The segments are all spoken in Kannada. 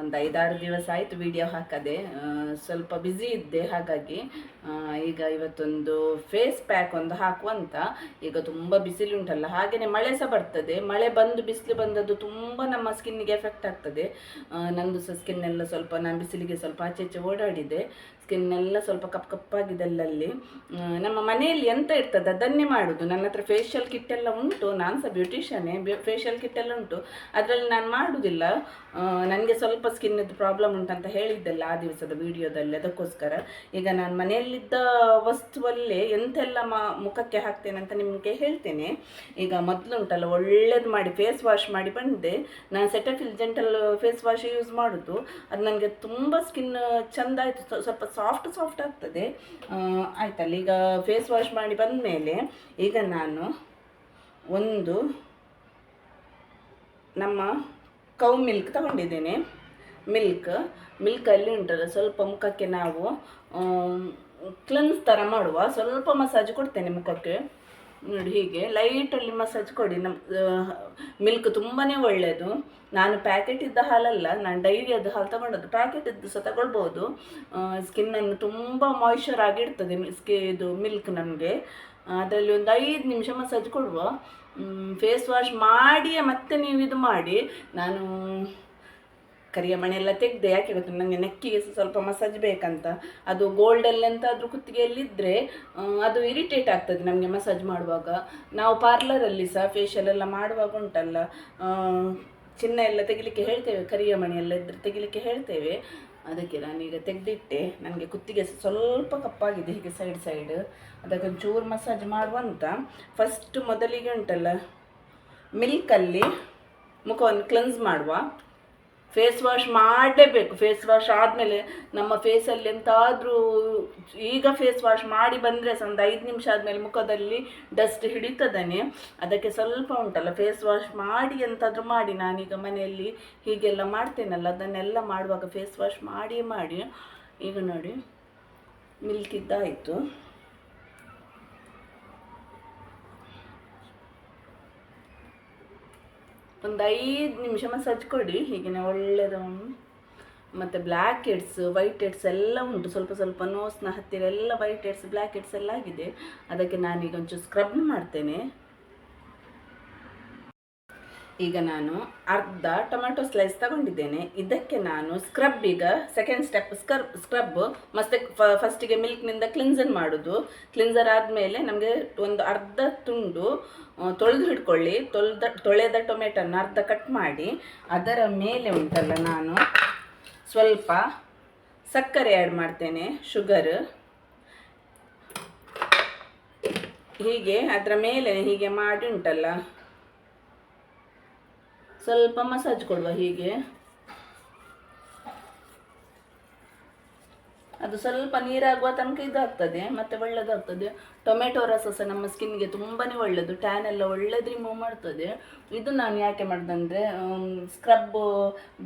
ಒಂದು ಐದಾರು ದಿವಸ ಆಯಿತು ವಿಡಿಯೋ ಹಾಕದೆ ಸ್ವಲ್ಪ ಬ್ಯುಸಿ ಇದ್ದೆ, ಹಾಗಾಗಿ ಈಗ ಇವತ್ತೊಂದು ಫೇಸ್ ಪ್ಯಾಕ್ ಒಂದು ಹಾಕುವಂತ ಈಗ ತುಂಬ ಬಿಸಿಲು ಉಂಟಲ್ಲ ಹಾಗೆಯೇ ಮಳೆ ಸಹ ಬರ್ತದೆ. ಮಳೆ ಬಂದು, ಬಿಸಿಲು ಬಂದದ್ದು ತುಂಬ ನಮ್ಮ ಸ್ಕಿನ್ನಿಗೆ ಎಫೆಕ್ಟ್ ಆಗ್ತದೆ. ನಂದು ಸಹ ಸ್ಕಿನ್ ಎಲ್ಲ ಸ್ವಲ್ಪ, ನಾನು ಬಿಸಿಲಿಗೆ ಸ್ವಲ್ಪ ಆಚೆ ಓಡಾಡಿದೆ. ಸ್ಕಿನ್ ಎಲ್ಲ ಸ್ವಲ್ಪ ಕಪ್ ಕಪ್ಪಾಗಿದೆ ಅಲ್ಲಲ್ಲಿ. ನಮ್ಮ ಮನೆಯಲ್ಲಿ ಎಂತ ಇರ್ತದೆ, ಅದನ್ನೇ ಮಾಡೋದು. ನನ್ನ ಹತ್ರ ಫೇಶಿಯಲ್ ಕಿಟ್ ಎಲ್ಲ ಉಂಟು. ನಾನು ಸಹ ಬ್ಯೂಟಿಷಿಯನ್ನೇ ಫೇಶಿಯಲ್ ಕಿಟ್ ಎಲ್ಲ ಉಂಟು. ಅದರಲ್ಲಿ ನಾನು ಮಾಡುವುದಿಲ್ಲ ನನಗೆ ಸ್ವಲ್ಪ ಸ್ಕಿನ್ನದ್ದು ಪ್ರಾಬ್ಲಮ್ ಉಂಟಂತ ಹೇಳಿದ್ದೆಲ್ಲ ಆ ದಿವಸದ ವಿಡಿಯೋದಲ್ಲಿ ಅದಕ್ಕೋಸ್ಕರ. ಈಗ ನಾನು ಮನೆಯಲ್ಲಿದ್ದ ವಸ್ತುವಲ್ಲೇ ಎಂತೆಲ್ಲ ಮಾ, ಮುಖಕ್ಕೆ ಹಾಕ್ತೇನೆ ಅಂತ ನಿಮಗೆ ಹೇಳ್ತೇನೆ. ಈಗ ಮೊದಲು ಉಂಟಲ್ಲ, ಒಳ್ಳೇದು ಮಾಡಿ ಫೇಸ್ ವಾಶ್ ಮಾಡಿ ಬಂದೆ. ನಾನು Cetaphil gentle face wash use ಮಾಡೋದು. ಅದು ನನಗೆ ತುಂಬ ಸ್ಕಿನ್ ಚೆಂದ ಆಯಿತು ಸ್ವಲ್ಪ ಸಾಫ್ಟ್ ಸಾಫ್ಟ್ ಆಗ್ತದೆ. ಆಯ್ತಲ್ಲ, ಈಗ ಫೇಸ್ ವಾಶ್ ಮಾಡಿ ಬಂದ ಮೇಲೆ ಈಗ ನಾನು ಒಂದು ನಮ್ಮ ಕೌ ಮಿಲ್ಕ್ ತಗೊಂಡಿದ್ದೀನಿ. ಮಿಲ್ಕ್ ಮಿಲ್ಕ್ ಅಲ್ಲಿ ಉಂಟಲ್ಲ ಸ್ವಲ್ಪ ಮುಖಕ್ಕೆ ನಾವು ಕ್ಲನ್ಸ್ ಥರ ಮಾಡುವ. ಸ್ವಲ್ಪ ಮಸಾಜ್ ಕೊಡ್ತೇನೆ ಮುಖಕ್ಕೆ. ನೋಡಿ ಹೀಗೆ. ಲೈಟಲ್ಲಿ ಮಸಾಜ್ ಕೊಡಿ. ನಮ್ಮ ಮಿಲ್ಕ್ ತುಂಬಾ ಒಳ್ಳೆಯದು ನಾನು ಪ್ಯಾಕೆಟ್ ಇದ್ದ ಹಾಲಲ್ಲ, ನಾನು ಡೈರಿಯದ್ದು ಹಾಲು ತಗೊಂಡದ್ದು ಪ್ಯಾಕೆಟ್ ಇದ್ದು ಸಹ ತಗೊಳ್ಬೋದು. ಸ್ಕಿನ್ನನ್ನು ತುಂಬ ಮಾಯ್ಶ್ಚರ್ ಆಗಿರ್ತದೆ ಸ್ಕಿ ಇದು ಮಿಲ್ಕ್ ನಮಗೆ. ಅದರಲ್ಲಿ ಒಂದು ಐದು ನಿಮಿಷ ಮಸಾಜ್ ಕೊಡುವ. ಫೇಸ್ ವಾಶ್ ಮಾಡಿಯೇ ಮತ್ತೆ ನೀವು ಇದು ಮಾಡಿ. ನಾನು ಕರಿಯ ಮಣೆಲ್ಲ ತೆಗೆದೆ, ಯಾಕೆ ಗೊತ್ತು? ನನಗೆ ನೆಕ್ಕಿಗೆ ಸ್ವಲ್ಪ ಮಸಾಜ್ ಬೇಕಂತ. ಅದು ಗೋಲ್ಡಲ್ಲಿ ಎಂತಾದರೂ ಕುತ್ತಿಗೆಯಲ್ಲಿದ್ದರೆ ಅದು ಇರಿಟೇಟ್ ಆಗ್ತದೆ ನಮಗೆ ಮಸಾಜ್ ಮಾಡುವಾಗ. ನಾವು ಪಾರ್ಲರಲ್ಲಿ ಸಹ ಫೇಶಿಯಲ್ ಎಲ್ಲ ಮಾಡುವಾಗ ಉಂಟಲ್ಲ ಚಿನ್ನ ಎಲ್ಲ ತೆಗಿಲಿಕ್ಕೆ ಹೇಳ್ತೇವೆ, ಕರಿಯ ಮಣಿ ಎಲ್ಲ ಇದ್ರೆ ತೆಗಿಲಿಕ್ಕೆ ಹೇಳ್ತೇವೆ. ಅದಕ್ಕೆ ನಾನೀಗ ತೆಗೆದಿಟ್ಟೆ. ನನಗೆ ಕುತ್ತಿಗೆ ಸ್ವಲ್ಪ ಕಪ್ಪಾಗಿದೆ, ಹೀಗೆ ಸೈಡ್ ಸೈಡ್ ಅದಕ್ಕೆ ಚೂರು ಮಸಾಜ್ ಮಾಡುವಂತ ಫಸ್ಟ್ ಮೊದಲಿಗೆ ಉಂಟಲ್ಲ ಮಿಲ್ಕಲ್ಲಿ ಮುಖವನ್ನು ಕ್ಲೆನ್ಸ್ ಮಾಡುವ. ಫೇಸ್ ವಾಶ್ ಮಾಡಲೇಬೇಕು. ಫೇಸ್ ವಾಶ್ ಆದಮೇಲೆ ನಮ್ಮ ಫೇಸಲ್ಲಿ ಎಂತಾದರೂ ಈಗ ಫೇಸ್ ವಾಶ್ ಮಾಡಿ ಬಂದರೆ ಸಹ ಒಂದು ಐದು ನಿಮಿಷ ಆದಮೇಲೆ ಮುಖದಲ್ಲಿ ಡಸ್ಟ್ ಹಿಡಿತದಾನೆ. ಅದಕ್ಕೆ ಸ್ವಲ್ಪ ಉಂಟಲ್ಲ ಫೇಸ್ ವಾಶ್ ಮಾಡಿ ಎಂತಾದರೂ ಮಾಡಿ. ನಾನೀಗ ಮನೆಯಲ್ಲಿ ಹೀಗೆಲ್ಲ ಮಾಡ್ತೇನಲ್ಲ, ಅದನ್ನೆಲ್ಲ ಮಾಡುವಾಗ ಫೇಸ್ ವಾಶ್ ಮಾಡಿ ಮಾಡಿ. ಈಗ ನೋಡಿ ಮಿಲ್ಕ್ ಒಂದು ಐದು ನಿಮಿಷ ಮಸಾಜ್ ಕೊಡಿ ಹೀಗೆ ಒಳ್ಳೆಯದು ಮತ್ತು ಬ್ಲ್ಯಾಕ್ ಹೆಡ್ಸ್ ವೈಟ್ ಹೆಡ್ಸ್ ಎಲ್ಲ ಉಂಟು. ಸ್ವಲ್ಪ ಸ್ವಲ್ಪ ನೋಸ್ನ ಹತ್ತಿರ ಎಲ್ಲ ವೈಟ್ ಹೆಡ್ಸ್ ಬ್ಲ್ಯಾಕ್ ಹೆಡ್ಸ್ ಎಲ್ಲ ಆಗಿದೆ. ಅದಕ್ಕೆ ನಾನೀಗ ಒಂಚೂರು ಸ್ಕ್ರಬ್ ಮಾಡ್ತೇನೆ. ಈಗ ನಾನು ಅರ್ಧ ಟೊಮೆಟೊ ಸ್ಲೈಸ್ ತಗೊಂಡಿದ್ದೇನೆ. ಇದಕ್ಕೆ ನಾನು ಸ್ಕ್ರಬ್ ಈಗ ಸೆಕೆಂಡ್ ಸ್ಟೆಪ್ ಸ್ಕ್ರಬ್ ಸ್ಕ್ರಬ್ ಮತ್ತೆ ಫಸ್ಟಿಗೆ ಮಿಲ್ಕ್ನಿಂದ ಕ್ಲಿನ್ಸರ್ ಮಾಡೋದು. ಕ್ಲಿನ್ಸರ್ ಆದಮೇಲೆ ನಮಗೆ ಒಂದು ಅರ್ಧ ತುಂಡು ತೊಳೆದು ಹಿಡ್ಕೊಳ್ಳಿ. ತೊಳೆದ ತೊಳೆದ ಟೊಮೆಟೊನ ಅರ್ಧ ಕಟ್ ಮಾಡಿ. ಅದರ ಮೇಲೆ ಉಂಟಲ್ಲ ನಾನು ಸ್ವಲ್ಪ ಸಕ್ಕರೆ ಆ್ಯಡ್ ಮಾಡ್ತೇನೆ ಶುಗರ್ ಹೀಗೆ ಅದರ ಮೇಲೆ ಹೀಗೆ ಮಾಡಿ ಉಂಟಲ್ಲ. ಸ್ವಲ್ಪ ಮಸಾಜ್ ಕೊಡುವ ಹೀಗೆ. ಅದು ಸ್ವಲ್ಪ ನೀರಾಗುವ ತನಕ ಇದಾಗ್ತದೆ, ಮತ್ತೆ ಒಳ್ಳೆದಾಗ್ತದೆ. ಟೊಮೆಟೊ ರಸ ಸಹ ನಮ್ಮ ಸ್ಕಿನ್ಗೆ ತುಂಬಾ ಒಳ್ಳೆಯದು ಟ್ಯಾನ್ ಎಲ್ಲ ಒಳ್ಳೇದು ರಿಮೂವ್ ಮಾಡ್ತದೆ. ಇದು ನಾನು ಯಾಕೆ ಮಾಡಿದಂದರೆ scrub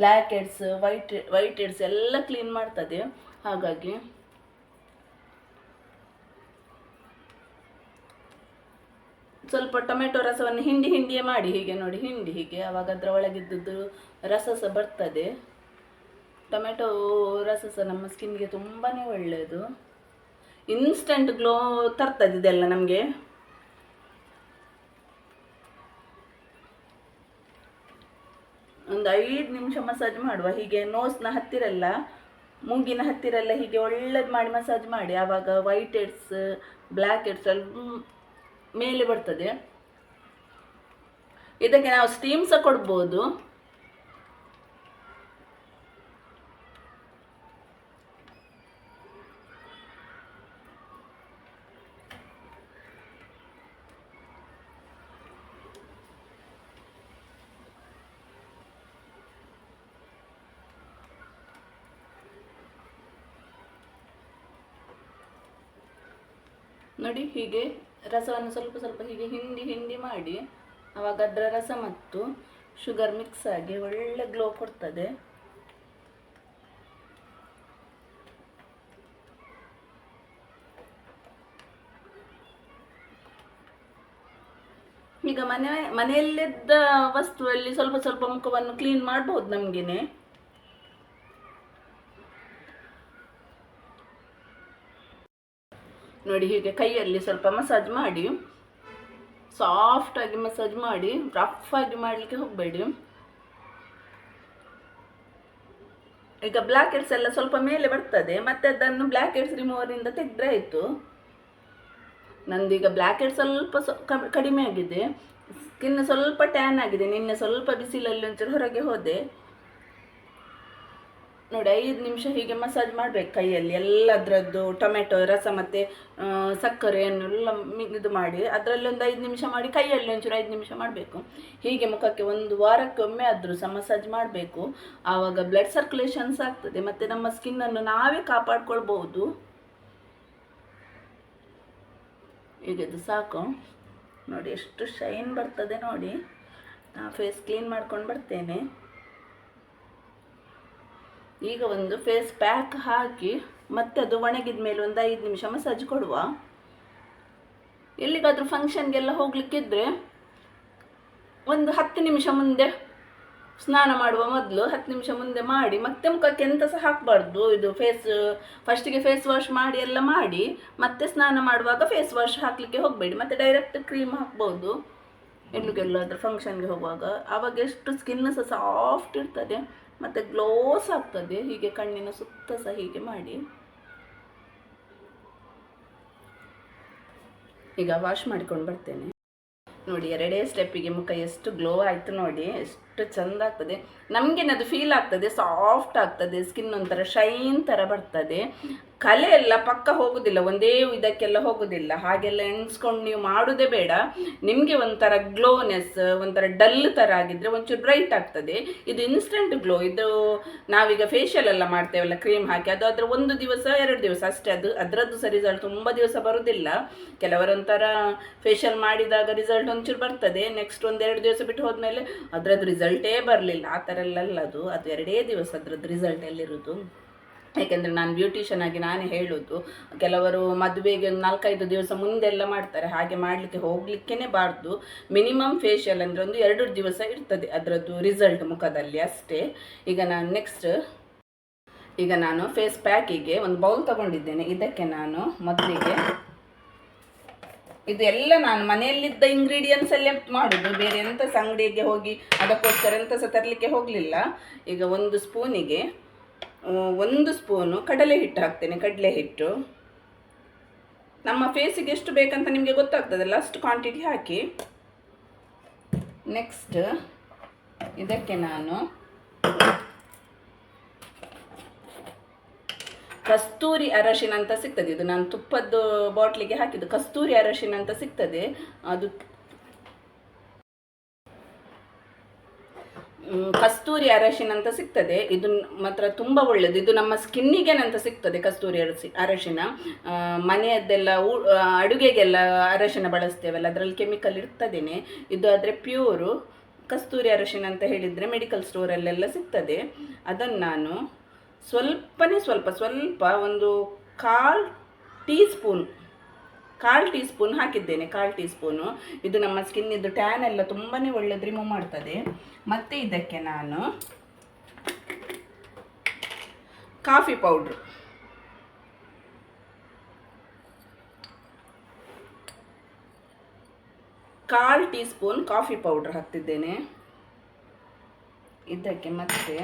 blackheads white whiteheads ಎಲ್ಲ ಕ್ಲೀನ್ ಮಾಡ್ತದೆ. ಹಾಗಾಗಿ ಸ್ವಲ್ಪ ಟೊಮೆಟೊ ರಸವನ್ನು ಹಿಂಡಿ ಹಿಂಡಿಯೇ ಮಾಡಿ, ಹೀಗೆ ನೋಡಿ, ಹಿಂಡಿ ಹೀಗೆ. ಆವಾಗ ಅದರ ಒಳಗಿದ್ದದ್ದು ರಸ ಸಹ ಬರ್ತದೆ. ಟೊಮೆಟೊ ರಸ ಸಹ ನಮ್ಮ ಸ್ಕಿನ್ಗೆ ತುಂಬಾ ಒಳ್ಳೆಯದು. ಇನ್ಸ್ಟಂಟ್ ಗ್ಲೋ ತರ್ತದೆ ಇದೆಲ್ಲ ನಮಗೆ. ಒಂದು ಐದು ನಿಮಿಷ ಮಸಾಜ್ ಮಾಡುವ. ಹೀಗೆ ನೋಸ್ನ ಹತ್ತಿರಲ್ಲ, ಮೂಗಿನ ಹತ್ತಿರಲ್ಲ, ಹೀಗೆ ಒಳ್ಳೇದು ಮಾಡಿ ಮಸಾಜ್ ಮಾಡಿ. ಆವಾಗ ವೈಟ್ ಹೆಡ್ಸ್ ಬ್ಲ್ಯಾಕ್ ಹೆಡ್ಸ್ ಎಲ್ಲ ಮೇಲೆ ಬರ್ತದೆ. ಇದಕ್ಕೆ ನಾವು ಸ್ಟೀಮ್ ಸಹ ಕೊಡ್ಬೋದು. ನೋಡಿ ಹೀಗೆ ರಸವನ್ನು ಸ್ವಲ್ಪ ಸ್ವಲ್ಪ ಹೀಗೆ ಹಿಂಡಿ ಹಿಂಡಿ ಮಾಡಿ ಆವಾಗ ಅದರ ರಸ ಮತ್ತು ಶುಗರ್ ಮಿಕ್ಸ್ ಆಗಿ ಒಳ್ಳೆ ಗ್ಲೋ ಕೊಡ್ತದೆ. ಈಗ ಮನೆ ಮನೆಯಲ್ಲಿದ್ದ ವಸ್ತುವಲ್ಲಿ ಸ್ವಲ್ಪ ಸ್ವಲ್ಪ ಮುಖವನ್ನು ಕ್ಲೀನ್ ಮಾಡ್ಬೋದು ನಮಗೇನೆ. ನೋಡಿ ಹೀಗೆ ಕೈಯಲ್ಲಿ ಸ್ವಲ್ಪ ಮಸಾಜ್ ಮಾಡಿ ಸಾಫ್ಟಾಗಿ ಮಸಾಜ್ ಮಾಡಿ ರಫ್ ಆಗಿ ಮಾಡಲಿಕ್ಕೆ ಹೋಗಬೇಡಿ. ಈಗ ಬ್ಲ್ಯಾಕ್ ಹೆಡ್ಸ್ ಎಲ್ಲ ಸ್ವಲ್ಪ ಮೇಲೆ ಬರ್ತದೆ, ಮತ್ತೆ ಅದನ್ನು ಬ್ಲ್ಯಾಕ್ ಹೆಡ್ಸ್ ರಿಮೂವರಿಂದ ತೆಗೆದ್ರೆ ಆಯಿತು. ನಂದೀಗ ಬ್ಲ್ಯಾಕ್ ಹೆಡ್ ಸ್ವಲ್ಪ ಸ್ವ- ಕಡಿಮೆ ಆಗಿದೆ. ಸ್ಕಿನ್ ಸ್ವಲ್ಪ ಟ್ಯಾನ್ ಆಗಿದೆ, ನಿನ್ನೆ ಸ್ವಲ್ಪ ಬಿಸಿಲಲ್ಲಿ ಒಂಚೂರು ಹೊರಗೆ ಹೋದೆ. ನೋಡಿ, ಐದು ನಿಮಿಷ ಹೀಗೆ ಮಸಾಜ್ ಮಾಡಬೇಕು ಕೈಯಲ್ಲಿ. ಎಲ್ಲದರದ್ದು ಟೊಮೆಟೊ ರಸ ಮತ್ತು ಸಕ್ಕರೆಯನ್ನೆಲ್ಲ ಇದು ಮಾಡಿ ಅದರಲ್ಲಿ ಒಂದು ಐದು ನಿಮಿಷ ಮಾಡಿ ಕೈಯಲ್ಲಿ ಒಂಚೂರು ಐದು ನಿಮಿಷ ಮಾಡಬೇಕು. ಹೀಗೆ ಮುಖಕ್ಕೆ ಒಂದು ವಾರಕ್ಕೆ ಒಮ್ಮೆ ಆದರೂ ಸಹ ಮಸಾಜ್ ಮಾಡಬೇಕು. ಆವಾಗ ಬ್ಲಡ್ ಸರ್ಕ್ಯುಲೇಷನ್ಸ್ ಆಗ್ತದೆ. ಮತ್ತು ನಮ್ಮ ಸ್ಕಿನ್ನನ್ನು ನಾವೇ ಕಾಪಾಡ್ಕೊಳ್ಬೋದು ಈಗ ಇದು ಸಾಕು. ನೋಡಿ, ಎಷ್ಟು ಶೈನ್ ಬರ್ತದೆ ನೋಡಿ. ಫೇಸ್ ಕ್ಲೀನ್ ಮಾಡ್ಕೊಂಡು ಬರ್ತೇನೆ. ಈಗ ಒಂದು ಫೇಸ್ ಪ್ಯಾಕ್ ಹಾಕಿ ಮತ್ತೆ ಅದು ಒಣಗಿದ ಮೇಲೆ ಒಂದು ಐದು ನಿಮಿಷ ಮಸಾಜ್ ಕೊಡುವ. ಎಲ್ಲಿಗಾದರೂ ಫಂಕ್ಷನ್ಗೆಲ್ಲ ಹೋಗ್ಲಿಕ್ಕಿದ್ರೆ ಒಂದು ಹತ್ತು ನಿಮಿಷ ಮುಂದೆ ಸ್ನಾನ ಮಾಡುವ ಮೊದಲು ಹತ್ತು ನಿಮಿಷ ಮುಂದೆ ಮಾಡಿ, ಮತ್ತೆ ಮುಖಕ್ಕೆ ಎಂತ ಸಹ ಹಾಕಬಾರ್ದು. ಇದು ಫೇಸ್ ಫಸ್ಟಿಗೆ ಫೇಸ್ ವಾಶ್ ಮಾಡಿ ಎಲ್ಲ ಮಾಡಿ, ಮತ್ತೆ ಸ್ನಾನ ಮಾಡುವಾಗ ಫೇಸ್ ವಾಶ್ ಹಾಕಲಿಕ್ಕೆ ಹೋಗಬೇಡಿ. ಮತ್ತೆ ಡೈರೆಕ್ಟ್ ಕ್ರೀಮ್ ಹಾಕ್ಬೋದು. ಎಲ್ಲಿಗೆಲ್ಲಾದ್ರೂ ಫಂಕ್ಷನ್ಗೆ ಹೋಗುವಾಗ. ಆವಾಗ ಎಷ್ಟು ಸ್ಕಿನ್ ಸಹ ಸಾಫ್ಟ್ ಇರ್ತದೆ. ಮತ್ತು ಗ್ಲೋಸ್ ಆಗ್ತದೆ. ಹೀಗೆ ಕಣ್ಣಿನ ಸುತ್ತ ಸಹ ಹೀಗೆ ಮಾಡಿ. ಈಗ ವಾಶ್ ಮಾಡ್ಕೊಂಡು ಬರ್ತೇನೆ. ನೋಡಿ ಎರಡೇ ಸ್ಟೆಪ್ಪಿಗೆ ಮುಖ ಎಷ್ಟು ಗ್ಲೋ ಆಯಿತು ನೋಡಿ. ಚಂದ ಆಗ್ತದೆ. ನಮಗೇನದು ಫೀಲ್ ಆಗ್ತದೆ ಸಾಫ್ಟ್ ಆಗ್ತದೆ ಸ್ಕಿನ್ ಒಂಥರ ಶೈನ್ ಥರ ಬರ್ತದೆ. ಕಲೆ ಎಲ್ಲ ಪಕ್ಕ ಹೋಗೋದಿಲ್ಲ, ಒಂದೇ ಇದಕ್ಕೆಲ್ಲ ಹೋಗೋದಿಲ್ಲ. ಹಾಗೆಲ್ಲ ಎಣಿಸ್ಕೊಂಡು ನೀವು ಮಾಡೋದೇ ಬೇಡ. ನಿಮಗೆ ಒಂಥರ ಗ್ಲೋನೆಸ್ ಒಂಥರ ಡಲ್ ಥರ ಆಗಿದ್ರೆ ಒಂಚೂರು ಬ್ರೈಟ್ ಆಗ್ತದೆ. ಇದು ಇನ್ಸ್ಟೆಂಟ್ ಗ್ಲೋ ಇದು ನಾವೀಗ ಫೇಶಿಯಲ್ ಎಲ್ಲ ಮಾಡ್ತೇವಲ್ಲ ಕ್ರೀಮ್ ಹಾಕಿ. ಅದು ಅದರ ಒಂದು ದಿವಸ, ಎರಡು ದಿವಸ ಅಷ್ಟೇ. ಅದು ಅದರದ್ದು ಸಹ ರಿಸಲ್ಟ್ ತುಂಬ ದಿವಸ ಬರೋದಿಲ್ಲ. ಕೆಲವರೊಂಥರ ಫೇಶಿಯಲ್ ಮಾಡಿದಾಗ ರಿಸಲ್ಟ್ ಒಂಚೂರು ಬರ್ತದೆ. ನೆಕ್ಸ್ಟ್ ಒಂದೆರಡು ದಿವಸ ಬಿಟ್ಟು ಹೋದ್ಮೇಲೆ ಅದರದ್ದು ರಿಸಲ್ಟೇ ಬರಲಿಲ್ಲ. ಆ ಥರ ಎಲ್ಲ ಅದು. ಅದು ಎರಡೇ ದಿವಸ ಅದ್ರದ್ದು ರಿಸಲ್ಟ್ ಎಲ್ಲಿರೋದು ಯಾಕೆಂದರೆ ನಾನು ಬ್ಯೂಟಿಷನ್ ಆಗಿ ನಾನೇ ಹೇಳೋದು. ಕೆಲವರು ಮದುವೆಗೆ ಒಂದು ನಾಲ್ಕೈದು ದಿವಸ ಮುಂದೆಲ್ಲ ಮಾಡ್ತಾರೆ. ಹಾಗೆ ಮಾಡಲಿಕ್ಕೆ ಹೋಗ್ಲಿಕ್ಕೇ ಬಾರ್ದು. ಮಿನಿಮಮ್ ಫೇಶಿಯಲ್ ಅಂದರೆ ಒಂದು ಎರಡು ದಿವಸ ಇರ್ತದೆ ಅದರದ್ದು ರಿಸಲ್ಟ್ ಮುಖದಲ್ಲಿ ಅಷ್ಟೇ. ಈಗ ನಾನು ನೆಕ್ಸ್ಟ್ ಈಗ ನಾನು ಫೇಸ್ ಪ್ಯಾಕಿಗೆ ಒಂದು ಬೌಲ್ ತಗೊಂಡಿದ್ದೇನೆ. ಇದಕ್ಕೆ ನಾನು ಮೊದಲಿಗೆ ಇದು ಎಲ್ಲ ನಾನು ಮನೆಯಲ್ಲಿದ್ದ ಇಂಗ್ರೀಡಿಯೆಂಟ್ಸ್ ಅಲ್ಲಿ ಮಾಡೋದು. ಬೇರೆ ಎಂತ ಸಹ ಅಂಗಡಿಗೆ ಹೋಗಿ ಅದಕ್ಕೋಸ್ಕರ ಎಂತ ಸಹ ತರಲಿಕ್ಕೆ ಹೋಗಲಿಲ್ಲ. ಈಗ ಒಂದು ಸ್ಪೂನಿಗೆ ಒಂದು ಸ್ಪೂನು ಕಡಲೆ ಹಿಟ್ಟು ಹಾಕ್ತೇನೆ, ಕಡಲೆ ಹಿಟ್ಟು. ನಮ್ಮ ಫೇಸಿಗೆ ಎಷ್ಟು ಬೇಕಂತ ನಿಮಗೆ ಗೊತ್ತಾಗ್ತದಲ್ಲ? ಅಷ್ಟು ಕ್ವಾಂಟಿಟಿ ಹಾಕಿ. ನೆಕ್ಸ್ಟ್ ಇದಕ್ಕೆ ನಾನು ಕಸ್ತೂರಿ ಅರಶಿನ ಅಂತ ಸಿಗ್ತದೆ. ಇದು ನಾನು ತುಪ್ಪದ್ದು ಬಾಟ್ಲಿಗೆ ಹಾಕಿದ್ದು. ಕಸ್ತೂರಿ ಅರಶಿನ ಅಂತ ಸಿಗ್ತದೆ. ಅದು ಕಸ್ತೂರಿ ಅರಶಿನ ಅಂತ ಸಿಗ್ತದೆ. ಇದು ಮಾತ್ರ ತುಂಬ ಒಳ್ಳೆಯದು ಇದು ನಮ್ಮ ಸ್ಕಿನ್ನಿಗೆ ಅಂತ ಸಿಗ್ತದೆ ಕಸ್ತೂರಿ ಅರಸಿ, ಅರಶಿನ. ಮನೆಯದ್ದೆಲ್ಲ ಊ- ಅಡುಗೆಗೆಲ್ಲ ಅರಶಿನ ಬಳಸ್ತೇವಲ್ಲ, ಅದರಲ್ಲಿ ಕೆಮಿಕಲ್ ಇರ್ತದೇನೆ. ಇದು ಆದರೆ ಪ್ಯೂರು ಕಸ್ತೂರಿ ಅರಶಿನ ಅಂತ ಹೇಳಿದರೆ ಮೆಡಿಕಲ್ ಸ್ಟೋರಲ್ಲೆಲ್ಲ ಸಿಗ್ತದೆ. ಅದನ್ನು ನಾನು ಸ್ವಲ್ಪನೇ ಸ್ವಲ್ಪ ಸ್ವಲ್ಪ ಒಂದು ಕಾಲ್ ಟೀ ಸ್ಪೂನ್ ಕಾಲು ಟೀ ಸ್ಪೂನ್ ಹಾಕಿದ್ದೇನೆ, ಕಾಲು ಟೀ ಸ್ಪೂನು ಇದು ನಮ್ಮ ಸ್ಕಿನ್ನಿದ್ದು ಟ್ಯಾನ್ ಎಲ್ಲ ತುಂಬಾ ಒಳ್ಳೇದು ರಿಮೂವ್ ಮಾಡ್ತದೆ. ಮತ್ತು ಇದಕ್ಕೆ ನಾನು ಕಾಫಿ ಪೌಡ್ರ್ ಕಾಲು ಟೀ ಸ್ಪೂನ್ ಕಾಫಿ ಪೌಡ್ರ್ ಹಾಕ್ತಿದ್ದೇನೆ. ಇದಕ್ಕೆ ಮತ್ತೆ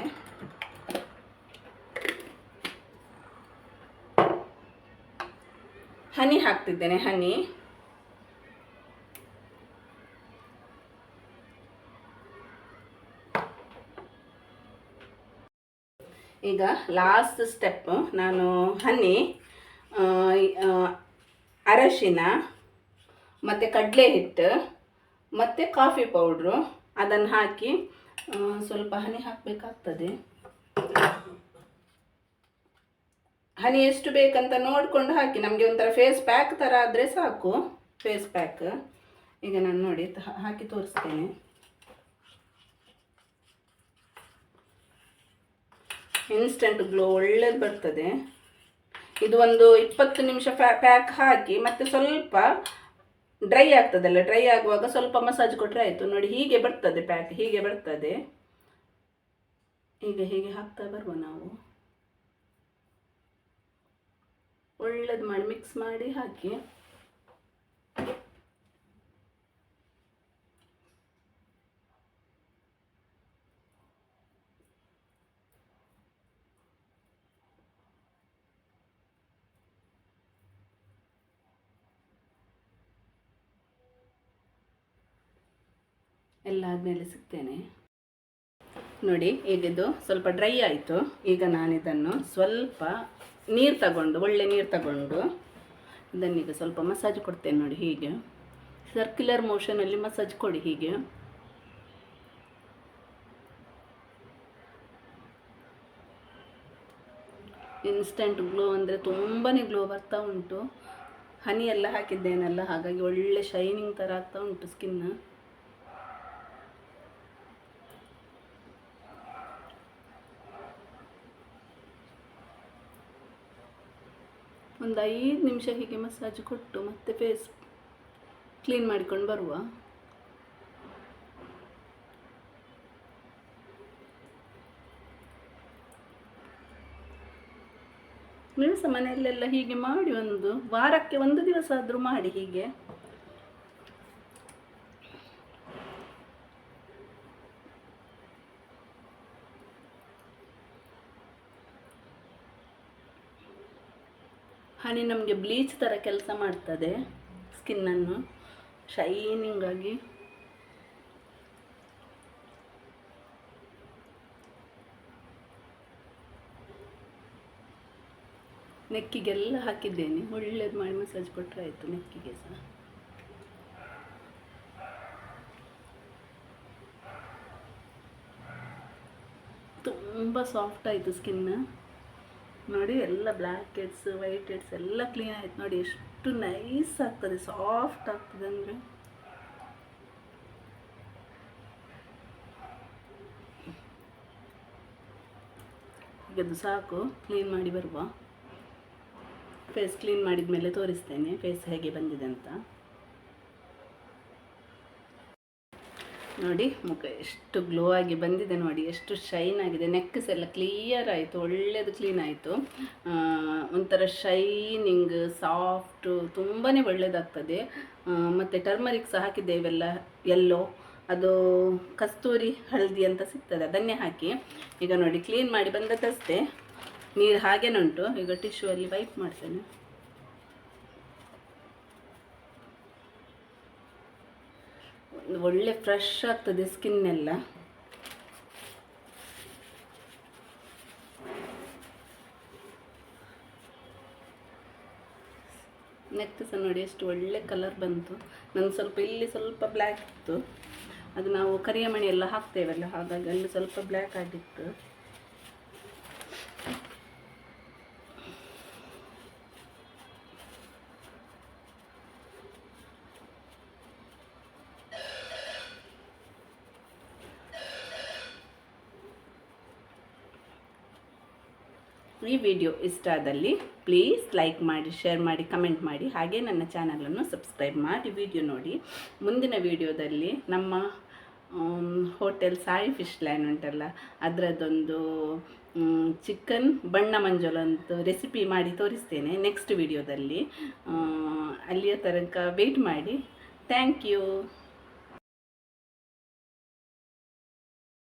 ಹನಿ ಹಾಕ್ತಿದ್ದೇನೆ, ಹನಿ. ಈಗ ಲಾಸ್ಟ್ ಸ್ಟೆಪ್ ನಾನು ಹನಿ ಅರಶಿನ, ಮತ್ತು ಕಡಲೆ ಹಿಟ್ಟು ಮತ್ತು ಕಾಫಿ ಪೌಡ್ರು ಅದನ್ನು ಹಾಕಿ ಸ್ವಲ್ಪ ಹನಿ ಹಾಕಬೇಕಾಗ್ತದೆ. ಹನಿ ಎಷ್ಟು ಬೇಕಂತ ನೋಡಿಕೊಂಡು ಹಾಕಿ, ನಮಗೆ ಒಂಥರ ಫೇಸ್ ಪ್ಯಾಕ್ ಥರ ಆದರೆ ಸಾಕು. ಫೇಸ್ ಪ್ಯಾಕ್ ಈಗ ನಾನು ನೋಡಿ ಹಾಕಿ ತೋರಿಸ್ತೇನೆ. ಇನ್ಸ್ಟೆಂಟ್ ಗ್ಲೋ ಒಳ್ಳೇದು ಬರ್ತದೆ. ಇದು ಒಂದು ಇಪ್ಪತ್ತು ನಿಮಿಷ ಪ್ಯಾಕ್ ಹಾಕಿ, ಮತ್ತೆ ಸ್ವಲ್ಪ ಡ್ರೈ ಆಗ್ತದಲ್ಲ ಡ್ರೈ ಆಗುವಾಗ ಸ್ವಲ್ಪ ಮಸಾಜ್ ಕೊಟ್ಟರೆ ಆಯಿತು. ನೋಡಿ, ಹೀಗೆ ಬರ್ತದೆ ಪ್ಯಾಕ್ ಹೀಗೆ ಬರ್ತದೆ. ಈಗ ಹೀಗೆ ಹಾಕ್ತಾ ಬರುವ ನಾವು. ಒಳ್ಳೇದು ಮಾಡಿ ಮಿಕ್ಸ್ ಮಾಡಿ ಹಾಕಿ. ಎಲ್ಲ ಆದಮೇಲೆ ಸಿಗ್ತೇನೆ. ನೋಡಿ, ಈಗ ಇದು ಸ್ವಲ್ಪ ಡ್ರೈ ಆಯಿತು. ಈಗ ನಾನಿದನ್ನು ಸ್ವಲ್ಪ ನೀರು ತಗೊಂಡು, ಒಳ್ಳೆ ನೀರು ತಗೊಂಡು. ಇದನ್ನೀಗ ಸ್ವಲ್ಪ ಮಸಾಜ್ ಕೊಡ್ತೇನೆ ನೋಡಿ ಹೀಗೆ. ಸರ್ಕ್ಯುಲರ್ ಮೋಷನಲ್ಲಿ ಮಸಾಜ್ ಕೊಡಿ ಹೀಗೆ. ಇನ್ಸ್ಟೆಂಟ್ ಗ್ಲೋ ಅಂದರೆ ತುಂಬಾ ಗ್ಲೋ ಬರ್ತಾ ಉಂಟು. ಹನಿ ಎಲ್ಲ ಹಾಕಿದ್ದೇನಲ್ಲ, ಹಾಗಾಗಿ ಒಳ್ಳೆ ಶೈನಿಂಗ್ ಥರ ಆಗ್ತಾ ಉಂಟು ಸ್ಕಿನ್ ಒಂದು ಐದು ನಿಮಿಷ ಹೀಗೆ ಮಸಾಜ್ ಕೊಟ್ಟು ಮತ್ತೆ ಫೇಸ್ ಕ್ಲೀನ್ ಮಾಡಿಕೊಂಡು ಬರುವ. ನೀವು ಸಹ ಮನೆಯಲ್ಲೆಲ್ಲ ಹೀಗೆ ಮಾಡಿ ಒಂದು ವಾರಕ್ಕೆ ಒಂದು ದಿವಸ ಆದರೂ ಮಾಡಿ ಹೀಗೆ. ಹನಿ ನಮಗೆ ಬ್ಲೀಚ್ ಥರ ಕೆಲಸ ಮಾಡ್ತದೆ ಸ್ಕಿನ್ನನ್ನು ಶೈನಿಂಗ್ ಆಗಿ. ನೆಕ್ಕಿಗೆಲ್ಲ ಹಾಕಿದ್ದೇನೆ. ಒಳ್ಳೇದು ಮಾಡಿ ಮಸಾಜ್ ಕೊಟ್ಟರೆ ಆಯಿತು ನೆಕ್ಕಿಗೆ ಸಹ. ತುಂಬ ಸಾಫ್ಟ್ ಆಯಿತು ಸ್ಕಿನ್ ನೋಡಿ ಎಲ್ಲ ಬ್ಲ್ಯಾಕ್ ಹೆಡ್ಸ್ ವೈಟ್ ಹೆಡ್ಸ್ ಎಲ್ಲ ಕ್ಲೀನ್ ಆಯ್ತು ನೋಡಿ. ಎಷ್ಟು ನೈಸ್ ಆಗ್ತದೆ ಸಾಫ್ಟ್ ಆಗ್ತದೆ ಅಂದರೆ. ಇದು ಸಾಕು ಕ್ಲೀನ್ ಮಾಡಿ ಬರುವ. ಫೇಸ್ ಕ್ಲೀನ್ ಮಾಡಿದ ಮೇಲೆ ತೋರಿಸ್ತೇನೆ ಫೇಸ್ ಹೇಗೆ ಬಂದಿದೆ ಅಂತ. ನೋಡಿ, ಮುಖ ಎಷ್ಟು ಗ್ಲೋ ಆಗಿ ಬಂದಿದೆ ನೋಡಿ, ಎಷ್ಟು ಶೈನ್ ಆಗಿದೆ. ನೆಕ್ಸ್ ಎಲ್ಲ ಕ್ಲಿಯರ್ ಆಯಿತು ಒಳ್ಳೆಯದು ಕ್ಲೀನ್ ಆಯಿತು. ಒಂಥರ ಶೈನಿಂಗ್ ಸಾಫ್ಟು ತುಂಬಾ ಒಳ್ಳೆಯದಾಗ್ತದೆ ಮತ್ತು ಟರ್ಮರಿಕ್ ಸಹ ಹಾಕಿದ್ದೇವೆಲ್ಲ ಎಲ್ಲೋ ಅದು ಕಸ್ತೂರಿ ಹಳದಿ ಅಂತ ಸಿಗ್ತದೆ, ಅದನ್ನೇ ಹಾಕಿ. ಈಗ ನೋಡಿ ಕ್ಲೀನ್ ಮಾಡಿ ಬಂದದ್ದಷ್ಟೇ. ನೀರು ಹಾಗೇನೆ ಉಂಟು. ಈಗ ಟಿಶ್ಯೂ ಅಲ್ಲಿ ವೈಪ್ ಮಾಡ್ತೇನೆ. ಒಳ್ಳೆ ಫ್ರೆಶ್ ಆಗ್ತದೆ ಸ್ಕಿನ್ ಎಲ್ಲ. ನೆಕ್ ಸಹ ನೋಡಿ, ಎಷ್ಟು ಒಳ್ಳೆ ಕಲರ್ ಬಂತು. ನನ್ನ ಸ್ವಲ್ಪ ಇಲ್ಲಿ ಸ್ವಲ್ಪ ಬ್ಲ್ಯಾಕ್ ಇತ್ತು. ಅದು ನಾವು ಕರಿಯ ಮಣಿ ಎಲ್ಲ ಹಾಕ್ತೇವಲ್ಲ, ಹಾಗಾಗಿ ಅಲ್ಲಿ ಸ್ವಲ್ಪ ಬ್ಲ್ಯಾಕ್ ಆಗಿತ್ತು. ಈ ವಿಡಿಯೋ ಇಷ್ಟ ಆದಲ್ಲಿ ಪ್ಲೀಸ್ ಲೈಕ್ ಮಾಡಿ, ಶೇರ್ ಮಾಡಿ, ಕಮೆಂಟ್ ಮಾಡಿ. ಹಾಗೆ ನನ್ನ ಚಾನಲನ್ನು ಸಬ್ಸ್ಕ್ರೈಬ್ ಮಾಡಿ. ವಿಡಿಯೋ ನೋಡಿ. ಮುಂದಿನ ವಿಡಿಯೋದಲ್ಲಿ ನಮ್ಮ ಹೋಟೆಲ್ ಸಾಯಿ ಫಿಶ್ ಲ್ಯಾಂಡ್ ಉಂಟಲ್ಲ, ಅದರದ್ದೊಂದು ಚಿಕನ್ ಬಣ್ಣ ಮಂಜುಳ ಅಂತ ರೆಸಿಪಿ ಮಾಡಿ ತೋರಿಸ್ತೇನೆ ನೆಕ್ಸ್ಟ್ ವಿಡಿಯೋದಲ್ಲಿ. ಅಲ್ಲಿಯ ತನಕ ವೆಯ್ಟ್ ಮಾಡಿ. Thank you